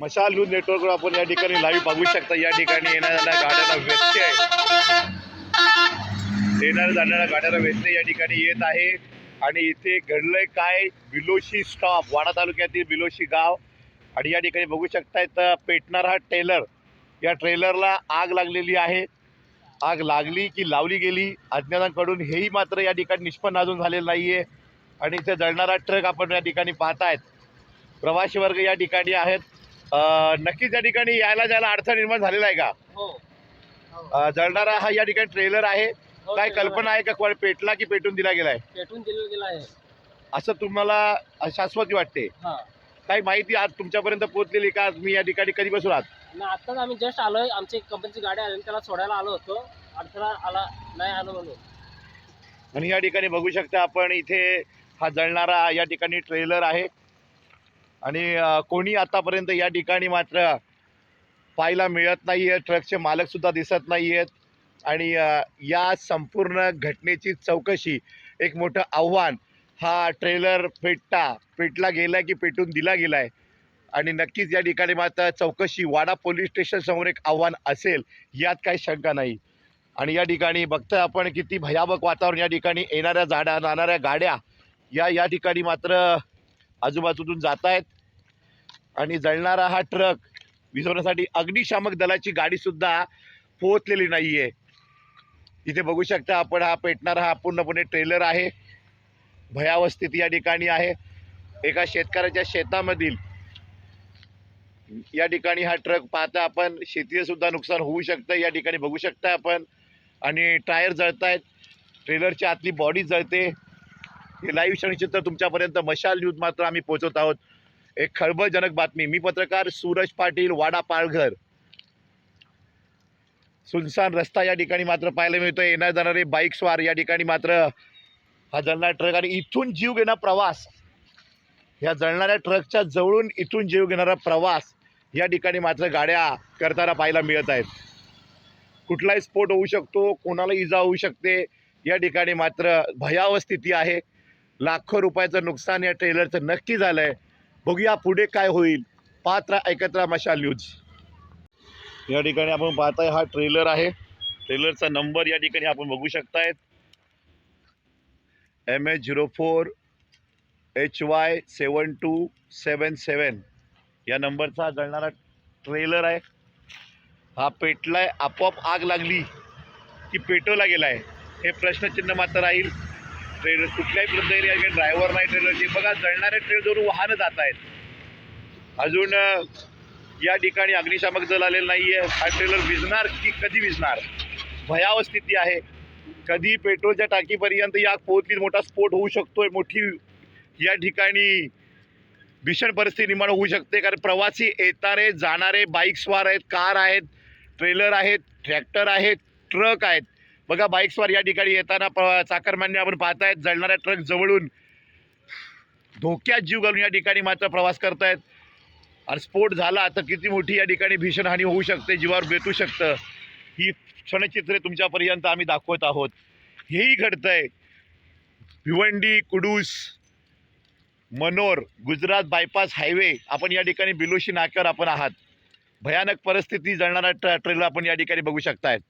मशाल न्यूज नेटवर्कवर आपण या ठिकाणी लाईव्ह बघू शकता. या ठिकाणी येणाऱ्या गाड्यांना व्यत्यय. येणाऱ्या जाणाऱ्या गाड्यांना व्यत्यय या ठिकाणी येत आहे. आणि इथे घडलंय काय? बिलोशी स्टॉप वाडा तालुक्यातील बिलोशी गाव. आणि या ठिकाणी बघू शकताय तर पेटणार हा टेलर या ट्रेलरला आग लागलेली आहे. आग लागली की लावली गेली. अज्ञातांकडून हेही मात्र या ठिकाणी निष्पन्न अजून झालेलं नाही आहे आणि इथे जळणारा ट्रक आपण या ठिकाणी पाहतायत. प्रवासी वर्ग या ठिकाणी आहेत. नक्कीच या ठिकाणी यायला जायला अडथळा निर्माण झालेला आहे का? हो. जळणारा हा या ठिकाणी ट्रेलर आहे. हो, काय कल्पना आहे का पेटला की पेटून दिला गेलाय? पेटून दिलेलं गेलं आहे. असं तुम्हाला शाश्वती वाटते? हा. काही माहिती आज तुमच्यापर्यंत पोहोचलेली का? मी या ठिकाणी कधीपासून आहात? ना आत्ताच आम्ही जस्ट आलोय. आमची कंपनीची गाडी आली त्याला सोडायला आलो होतो. अडथळा आला नाही आलो म्हणून. आणि या ठिकाणी बघू शकता आपण इथे हा जळणारा या ठिकाणी ट्रेलर आहे. आणि कोणी आतापर्यंत या ठिकाणी मात्र पाहायला मिळत नाही आहे ट्रकचे मालकसुद्धा दिसत नाही आहेत आणि या संपूर्ण घटनेची चौकशी एक मोठं आव्हान हा ट्रेलर पेटता पेटला गेला की पेटून दिला गेला आहे आणि नक्कीच या ठिकाणी मात्र चौकशी वाडा पोलीस स्टेशनसमोर एक आव्हान असेल यात काही शंका नाही. आणि या ठिकाणी बघतोय आपण किती भयावक वातावरण या ठिकाणी येणाऱ्या जाड्या जाणाऱ्या गाड्या या या ठिकाणी मात्र आजूबाजूतून जात आहेत आणि जळणारा हा ट्रक विझवण्यासाठी अग्निशामक दलाची गाडीसुद्धा पोहोचलेली नाही आहे इथे बघू शकता आपण हा पेटणारा हा पूर्णपणे ट्रेलर आहे. भयावह स्थिती या ठिकाणी आहे. एका शेतकऱ्याच्या शेतामधील या ठिकाणी हा ट्रक पाहता आपण शेतीचं सुद्धा नुकसान होऊ शकतं या ठिकाणी बघू शकता आपण. आणि टायर जळत आहेत ट्रेलरची आतली बॉडी जळते. हे लाईव्ह क्षणचित्र तुमच्यापर्यंत मशाल न्यूज मात्र आम्ही पोहोचवत आहोत. एक खळबळजनक बातमी. मी पत्रकार सूरज पाटील वाडा पाळघर सुनसान रस्ता या ठिकाणी मात्र पाहायला मिळतो येणार जाणारे बाईक स्वार या ठिकाणी मात्र हा जळणारा ट्रक आणि इथून जीव घेणारा प्रवास. ह्या जळणाऱ्या ट्रकच्या जवळून इथून जीव घेणारा प्रवास या ठिकाणी मात्र गाड्या करताना पाहायला मिळत आहेत. कुठलाही स्फोट होऊ शकतो कोणाला इजा होऊ शकते या ठिकाणी मात्र भयावह स्थिती आहे. लाखो रुपयाचं नुकसान या ट्रेलरचं नक्की झालं आहे बघूया पुढे काय होईल. पात्र एकत्र मशाल न्यूज या ठिकाणी आपण पाहताय हा ट्रेलर आहे. ट्रेलरचा नंबर या ठिकाणी आपण बघू शकतायत. M H zero four H Y seven two seven seven या नंबरचा जळणारा ट्रेलर आहे. हा पेटलाय आपोआप आग लागली की पेटवला गेला आहे हे प्रश्नचिन्ह मात्र राहील. ट्रेलर कुठल्याही प्रत्येक ड्रायव्हर नाही ट्रेलरची बघा जळणाऱ्या ट्रेलरवरून वाहनं जात आहेत. अजून या ठिकाणी अग्निशामक दल आलेलं नाही आहे हा ट्रेलर विजणार की कधी विजणार भयावह स्थिती आहे. कधी पेट्रोलच्या टाकीपर्यंत या पोहोचली मोठा स्फोट होऊ शकतोय. मोठी या ठिकाणी भीषण परिस्थिती निर्माण होऊ शकते. कारण प्रवासी येणारे जाणारे बाईक स्वार आहेत कार आहेत ट्रेलर आहेत ट्रॅक्टर आहेत ट्रक आहेत. बघा बाईक्सवर या ठिकाणी येताना प चाकरमान्य आपण पाहतायत जळणाऱ्या ट्रक जवळून धोक्यात जीव घालून या ठिकाणी मात्र प्रवास करतायत. आणि स्फोट झाला तर किती मोठी या ठिकाणी भीषण हानी होऊ शकते जीवावर बेतू शकतं. ही क्षणचित्रे तुमच्यापर्यंत आम्ही दाखवत आहोत. हेही घडतंय. भिवंडी कुडूस मनोर गुजरात बायपास हायवे आपण या ठिकाणी बिलोशी नाक्यावर आपण आहात. भयानक परिस्थिती जळणारा ट्र ट्रेलर आपण या ठिकाणी बघू शकतायत.